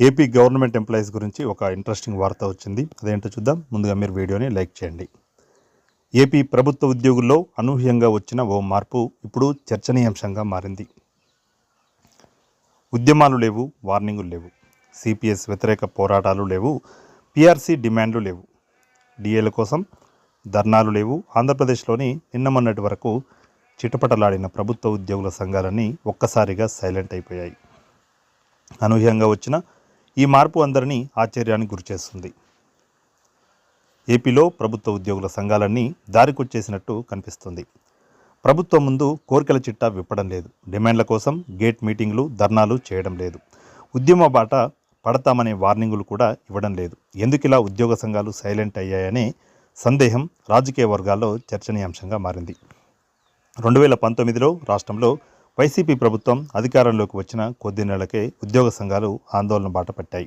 AP government employees గురించి ఒక interesting వార్త వచ్చింది. అదేంటో చూద్దాం. ముందుగా మీరు వీడియోని లైక్ చేయండి. ఏపీ ప్రభుత్వ ఉద్యోగుల్లో అనూహ్యంగా వచ్చిన ఓ మార్పు ఇప్పుడు చర్చనీయాంశంగా మారింది. ఉద్యమాలు లేవు వార్నింగులు లేవు. సిపిఎస్ వ్యతిరేక పోరాటాలు లేవు పిఆర్సీ డిమాండ్లు లేవు. డిఏల కోసం ధర్నాలు లేవు. ఆంధ్రప్రదేశ్లోని నిన్న మొన్నటి వరకు చిటపటలాడిన ప్రభుత్వ ఉద్యోగుల సంఘాలన్నీ ఒక్కసారిగా సైలెంట్ అయిపోయాయి. అనూహ్యంగా వచ్చిన ఈ మార్పు అందరినీ ఆశ్చర్యానికి గురిచేస్తుంది. ఏపీలో ప్రభుత్వ ఉద్యోగుల సంఘాలన్నీ దారికొచ్చేసినట్టు కనిపిస్తుంది. ప్రభుత్వం ముందు కోరికల చిట్టా విప్పడం లేదు. డిమాండ్ల కోసం గేట్ మీటింగ్లు ధర్నాలు చేయడం లేదు. ఉద్యమ బాట పడతామనే వార్నింగులు కూడా ఇవ్వడం లేదు. ఎందుకిలా ఉద్యోగ సంఘాలు సైలెంట్ అయ్యాయనే సందేహం రాజకీయ వర్గాల్లో చర్చనీయాంశంగా మారింది. రెండు వేల పంతొమ్మిదిలో రాష్ట్రంలో వైసీపీ ప్రభుత్వం అధికారంలోకి వచ్చిన కొద్ది నెలలకే ఉద్యోగ సంఘాలు ఆందోళన బాట పట్టాయి.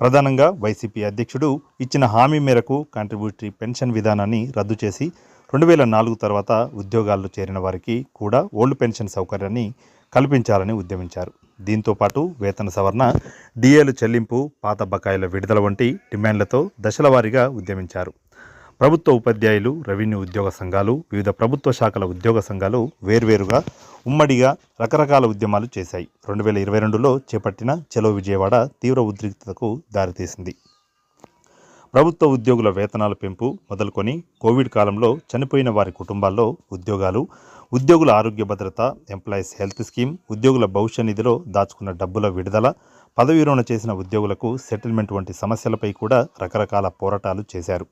ప్రధానంగా వైసీపీ అధ్యక్షుడు ఇచ్చిన హామీ మేరకు కాంట్రిబ్యూటరీ పెన్షన్ విధానాన్ని రద్దు చేసి రెండు వేల నాలుగు తర్వాత ఉద్యోగాల్లో చేరిన వారికి కూడా ఓల్డ్ పెన్షన్ సౌకర్యాన్ని కల్పించాలని ఉద్యమించారు. దీంతో పాటు వేతన సవరణ డిఏలు చెల్లింపు పాత బకాయిల విడుదల వంటి డిమాండ్లతో దశలవారీగా ఉద్యమించారు. ప్రభుత్వ ఉపాధ్యాయులు రెవెన్యూ ఉద్యోగ సంఘాలు వివిధ ప్రభుత్వ శాఖల ఉద్యోగ సంఘాలు వేర్వేరుగా ఉమ్మడిగా రకరకాల ఉద్యమాలు చేశాయి. రెండు వేల ఇరవై రెండులో చేపట్టిన చెలో విజయవాడ తీవ్ర ఉద్రిక్తతకు దారితీసింది. ప్రభుత్వ ఉద్యోగుల వేతనాల పెంపు మొదలుకొని కోవిడ్ కాలంలో చనిపోయిన వారి కుటుంబాల్లో ఉద్యోగాలు ఉద్యోగుల ఆరోగ్య భద్రత ఎంప్లాయీస్ హెల్త్ స్కీమ్ ఉద్యోగుల భవిష్య నిధిలో దాచుకున్న డబ్బుల విడుదల పదవి విరమణ చేసిన ఉద్యోగులకు సెటిల్మెంట్ వంటి సమస్యలపై కూడా రకరకాల పోరాటాలు చేశారు.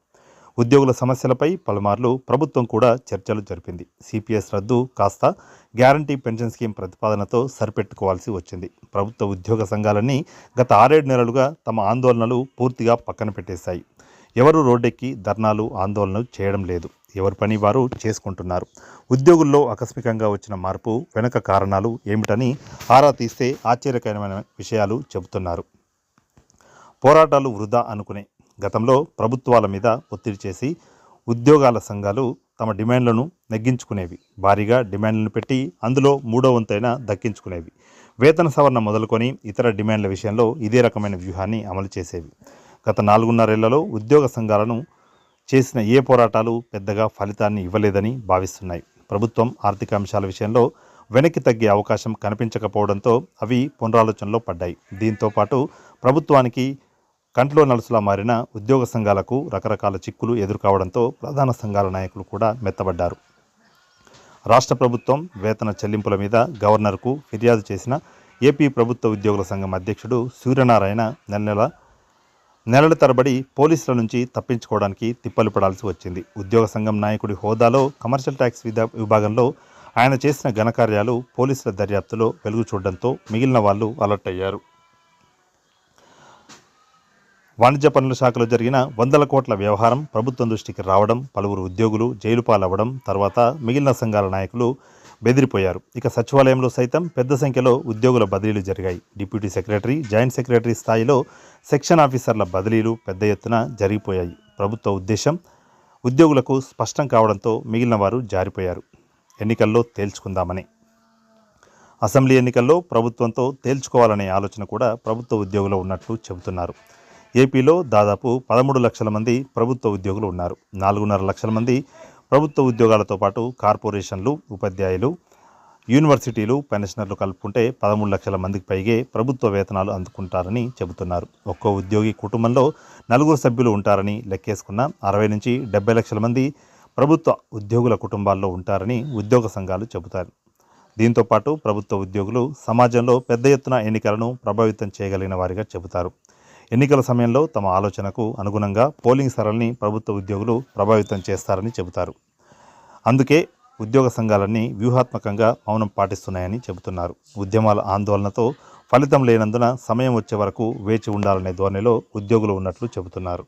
ఉద్యోగుల సమస్యలపై పలుమార్లు ప్రభుత్వం కూడా చర్చలు జరిపింది. సిపిఎస్ రద్దు కాస్త గ్యారంటీ పెన్షన్ స్కీమ్ ప్రతిపాదనతో సరిపెట్టుకోవాల్సి వచ్చింది. ప్రభుత్వ ఉద్యోగ సంఘాలన్నీ గత ఆరేడు నెలలుగా తమ ఆందోళనలు పూర్తిగా పక్కన పెట్టేశాయి. ఎవరు రోడ్డెక్కి ధర్నాలు ఆందోళనలు చేయడం లేదు. ఎవరి పని వారు చేసుకుంటున్నారు. ఉద్యోగుల్లో ఆకస్మికంగా వచ్చిన మార్పు వెనుక కారణాలు ఏమిటని ఆరా తీస్తే ఆశ్చర్యకరమైన విషయాలు చెబుతున్నారు. పోరాటాలు వృధా అనుకునే గతంలో ప్రభుత్వాల మీద ఒత్తిడి చేసి ఉద్యోగాల సంఘాలు తమ డిమాండ్లను నెగ్గించుకునేవి. భారీగా డిమాండ్లను పెట్టి అందులో మూడో వంతైన దక్కించుకునేవి. వేతన సవరణ మొదలుకొని ఇతర డిమాండ్ల విషయంలో ఇదే రకమైన వ్యూహాన్ని అమలు చేసేవి. గత నాలుగున్నరేళ్ళలో ఉద్యోగ సంఘాలను చేసిన ఏ పోరాటాలు పెద్దగా ఫలితాన్ని ఇవ్వలేదని భావిస్తున్నాయి. ప్రభుత్వం ఆర్థిక అంశాల విషయంలో వెనక్కి తగ్గే అవకాశం కనిపించకపోవడంతో అవి పునరాలోచనలో పడ్డాయి. దీంతో పాటు ప్రభుత్వానికి కంట్లో నలుసులా మారిన ఉద్యోగ సంఘాలకు రకరకాల చిక్కులు ఎదుర్కోవడంతో ప్రధాన సంఘాల నాయకులు కూడా మెత్తబడ్డారు. రాష్ట్ర ప్రభుత్వం వేతన చెల్లింపుల మీద గవర్నర్కు ఫిర్యాదు చేసిన ఏపీ ప్రభుత్వ ఉద్యోగుల సంఘం అధ్యక్షుడు సూర్యనారాయణ నెల నెల నెలల తరబడి పోలీసుల నుంచి తప్పించుకోవడానికి తిప్పలు పడాల్సి వచ్చింది. ఉద్యోగ సంఘం నాయకుడి హోదాలో కమర్షియల్ ట్యాక్స్ విభాగంలో ఆయన చేసిన ఘనకార్యాలు పోలీసుల దర్యాప్తులో వెలుగు చూడడంతో మిగిలిన వాళ్ళు అలర్ట్ అయ్యారు. వాణిజ్య పనుల శాఖలో జరిగిన వందల కోట్ల వ్యవహారం ప్రభుత్వం దృష్టికి రావడం పలువురు ఉద్యోగులు జైలు పాలవ్వడం తర్వాత మిగిలిన సంఘాల నాయకులు బెదిరిపోయారు. ఇక సచివాలయంలో సైతం పెద్ద సంఖ్యలో ఉద్యోగుల బదిలీలు జరిగాయి. డిప్యూటీ సెక్రటరీ జాయింట్ సెక్రటరీ స్థాయిలో సెక్షన్ ఆఫీసర్ల బదిలీలు పెద్ద ఎత్తున జరిగిపోయాయి. ప్రభుత్వ ఉద్దేశం ఉద్యోగులకు స్పష్టం కావడంతో మిగిలిన వారు జారిపోయారు. ఎన్నికల్లో తేల్చుకుందామని. అసెంబ్లీ ఎన్నికల్లో ప్రభుత్వంతో తేల్చుకోవాలనే ఆలోచన కూడా ప్రభుత్వ ఉద్యోగులు ఉన్నట్లు చెబుతున్నారు. ఏపీలో దాదాపు పదమూడు లక్షల మంది ప్రభుత్వ ఉద్యోగులు ఉన్నారు. నాలుగున్నర లక్షల మంది ప్రభుత్వ ఉద్యోగాలతో పాటు కార్పొరేషన్లు ఉపాధ్యాయులు యూనివర్సిటీలు పెన్షనర్లు కలుపుకుంటే పదమూడు లక్షల మందికి పైగే ప్రభుత్వ వేతనాలు అందుకుంటారని చెబుతున్నారు. ఒక్కో ఉద్యోగి కుటుంబంలో నలుగురు సభ్యులు ఉంటారని లెక్కేసుకున్న అరవై నుంచి డెబ్బై లక్షల మంది ప్రభుత్వ ఉద్యోగుల కుటుంబాల్లో ఉంటారని ఉద్యోగ సంఘాలు చెబుతారు దీంతో పాటు ప్రభుత్వ ఉద్యోగులు సమాజంలో పెద్ద ఎత్తున ఎన్నికలను ప్రభావితం చేయగలిగిన వారిగా చెబుతారు. ఎన్నికల సమయంలో తమ ఆలోచనకు అనుగుణంగా పోలింగ్ సరళిని ప్రభుత్వ ఉద్యోగులు ప్రభావితం చేస్తారని చెబుతారు. అందుకే ఉద్యోగ సంఘాలన్నీ వ్యూహాత్మకంగా మౌనం పాటిస్తున్నాయని చెబుతున్నారు. ఉద్యమాల ఆందోళనతో ఫలితం లేనందున సమయం వచ్చే వరకు వేచి ఉండాలనే ధోరణిలో ఉద్యోగులు ఉన్నట్లు చెబుతున్నారు.